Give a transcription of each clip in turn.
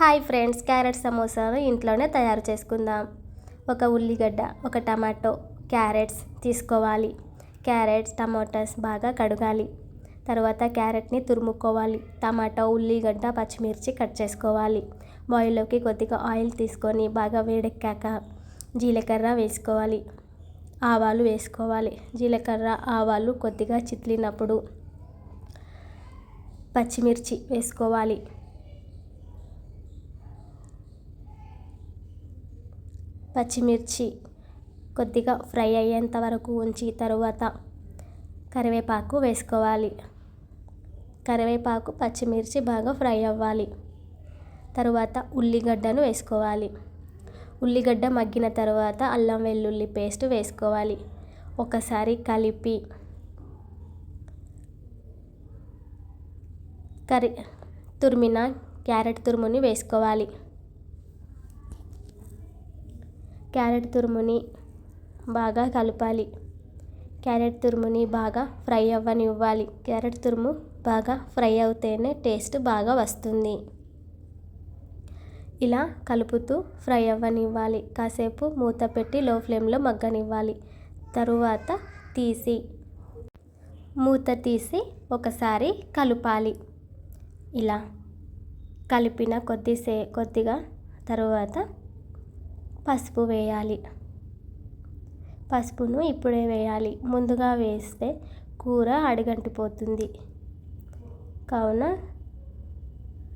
Hi friends carrot సమోసాను ఇంట్లోనే తయారు చేసుకుందాం. ఒక ఉల్లిగడ్డ ఒక టమాటో క్యారెట్స్ తీసుకోవాలి. క్యారెట్స్ టమాటాస్ బాగా కడగాలి. తర్వాత క్యారెట్ని తురుముకోవాలి. టమాటా ఉల్లిగడ్డ పచ్చిమిర్చి కట్ చేసుకోవాలి. బాయిల్లోకి కొద్దిగా ఆయిల్ తీసుకొని బాగా వేడెక్కాక జీలకర్ర వేసుకోవాలి. ఆవాలు వేసుకోవాలి. జీలకర్ర ఆవాలు కొద్దిగా చిట్లినప్పుడు పచ్చిమిర్చి వేసుకోవాలి. పచ్చిమిర్చి కొద్దిగా ఫ్రై అయ్యేంత వరకు ఉంచి తరువాత కరివేపాకు వేసుకోవాలి. కరివేపాకు పచ్చిమిర్చి బాగా ఫ్రై అవ్వాలి. తరువాత ఉల్లిగడ్డను వేసుకోవాలి. ఉల్లిగడ్డ మగ్గిన తర్వాత అల్లం వెల్లుల్లి పేస్ట్ వేసుకోవాలి. ఒకసారి కలిపి కర్రీ తురిమిన క్యారెట్ తురుముని వేసుకోవాలి. క్యారెట్ తురుముని బాగా కలపాలి. క్యారెట్ తురుముని బాగా ఫ్రై అవ్వనివ్వాలి. క్యారెట్ తురుము బాగా ఫ్రై అవుతేనే టేస్ట్ బాగా వస్తుంది. ఇలా కలుపుతూ ఫ్రై అవ్వనివ్వాలి. కాసేపు మూత పెట్టి లో ఫ్లేమ్లో మగ్గనివ్వాలి. తరువాత తీసి మూత తీసి ఒకసారి కలపాలి. ఇలా కలిపిన కొద్దిసే కొద్దిగా తరువాత పసుపు వేయాలి. పసుపును ఇప్పుడే వేయాలి. ముందుగా వేస్తే కూర అడుగంటిపోతుంది. కావున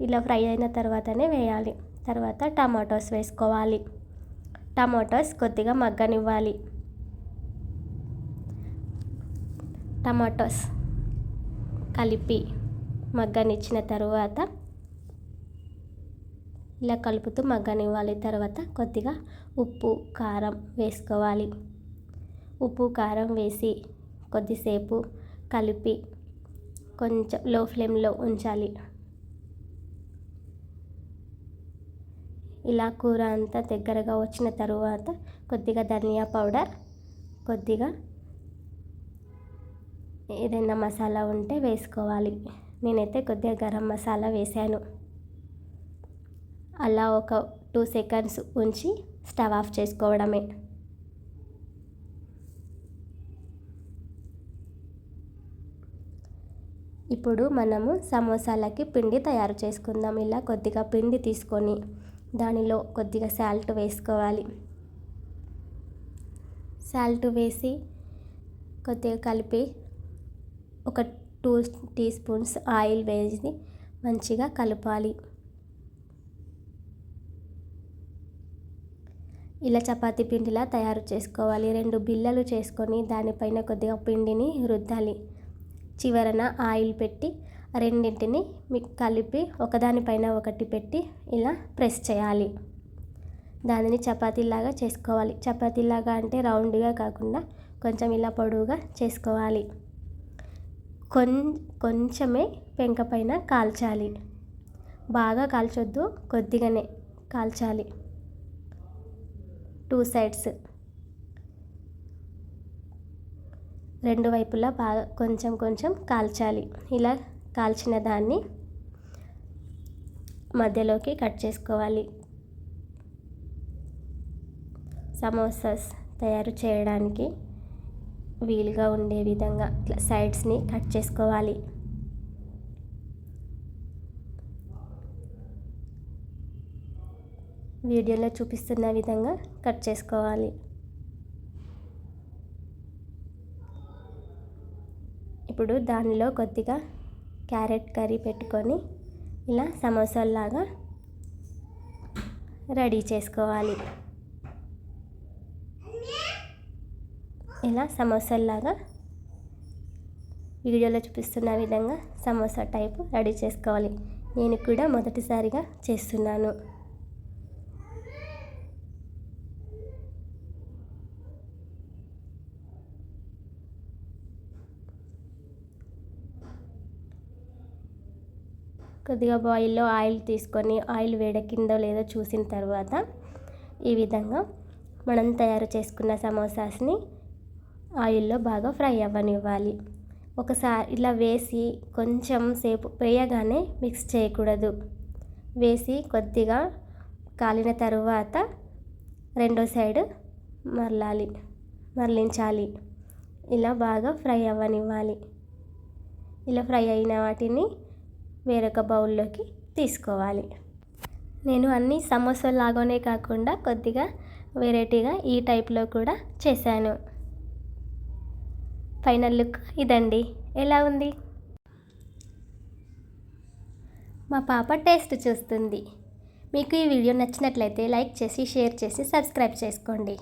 ఇలా ఫ్రై అయిన తర్వాతనే వేయాలి. తర్వాత టమాటోస్ వేసుకోవాలి. టమాటోస్ కొద్దిగా మగ్గనివ్వాలి. టమాటోస్ కలిపి మగ్గనిచ్చిన తరువాత ఇలా కలుపుతూ మగ్గనివ్వాలి. తర్వాత కొద్దిగా ఉప్పు కారం వేసుకోవాలి. ఉప్పు కారం వేసి కొద్దిసేపు కలిపి కొంచెం లో ఫ్లేమ్లో ఉంచాలి. ఇలా కూర అంతా దగ్గరగా వచ్చిన తరువాత కొద్దిగా ధనియా పౌడర్ కొద్దిగా ఏదైనా మసాలా ఉంటే వేసుకోవాలి. నేనైతే కొద్దిగా గరం మసాలా వేసాను అలా ఒక టూ సెకండ్స్ ఉంచి స్టవ్ ఆఫ్ చేసుకోవడమే. ఇప్పుడు మనము సమోసాలకి పిండి తయారు చేసుకుందాం. ఇలా కొద్దిగా పిండి తీసుకొని దానిలో కొద్దిగా సాల్ట్ వేసుకోవాలి. సాల్ట్ వేసి కొద్దిగా కలిపి ఒక టూ టీ స్పూన్స్ ఆయిల్ వేసి మంచిగా కలపాలి. ఇలా చపాతీ పిండిలా తయారు చేసుకోవాలి. రెండు బిళ్ళలు చేసుకొని దానిపైన కొద్దిగా పిండిని రుద్దాలి. చివరన ఆయిల్ పెట్టి రెండింటిని మీకు కలిపి ఒకదానిపైన ఒకటి పెట్టి ఇలా ప్రెస్ చేయాలి. దానిని చపాతీలాగా చేసుకోవాలి. చపాతీలాగా అంటే రౌండ్గా కాకుండా కొంచెం ఇలా పొడవుగా చేసుకోవాలి. కొం కొంచెమే పెంక పైన కాల్చాలి. బాగా కాల్చొద్దు కొద్దిగానే కాల్చాలి. Two sides. రెండు వైపులా బాగా కొంచెం కొంచెం కాల్చాలి. ఇలా కాల్చిన దాన్ని మధ్యలోకి కట్ చేసుకోవాలి. సమోసాస్ తయారు చేయడానికి వీలుగా ఉండే విధంగా సైడ్స్ని కట్ చేసుకోవాలి. వీడియోలో చూపిస్తున్న విధంగా కట్ చేసుకోవాలి. ఇప్పుడు దానిలో కొద్దిగా క్యారెట్ కర్రీ పెట్టుకొని ఇలా సమోసాల్లాగా రెడీ చేసుకోవాలి. ఇలా సమోసాల్లాగా వీడియోలో చూపిస్తున్న విధంగా సమోసా టైపు రెడీ చేసుకోవాలి. నేను కూడా మొదటిసారిగా చేస్తున్నాను. కొద్దిగా బాయిల్లో ఆయిల్ తీసుకొని ఆయిల్ వేడెక్కిందో లేదో చూసిన తర్వాత ఈ విధంగా మనం తయారు చేసుకున్న సమోసాస్ని ఆయిల్లో బాగా ఫ్రై అవ్వనివ్వాలి. ఒకసారి ఇలా వేసి కొంచెం సేపు వేయగానే మిక్స్ చేయకూడదు. వేసి కొద్దిగా కాలిన తరువాత రెండో సైడ్ మరలాలి మరలించాలి. ఇలా బాగా ఫ్రై అవ్వనివ్వాలి. ఇలా ఫ్రై అయిన వాటిని వేరొక బౌల్లోకి తీసుకోవాలి. నేను అన్ని సమోసాలాగానే కాకుండా కొద్దిగా వెరైటీగా ఈ టైప్లో కూడా చేశాను. ఫైనల్ లుక్ ఇదండి. ఎలా ఉంది? మా పాప టేస్ట్ చూస్తుంది. మీకు ఈ వీడియో నచ్చినట్లయితే లైక్ చేసి షేర్ చేసి సబ్స్క్రైబ్ చేసుకోండి.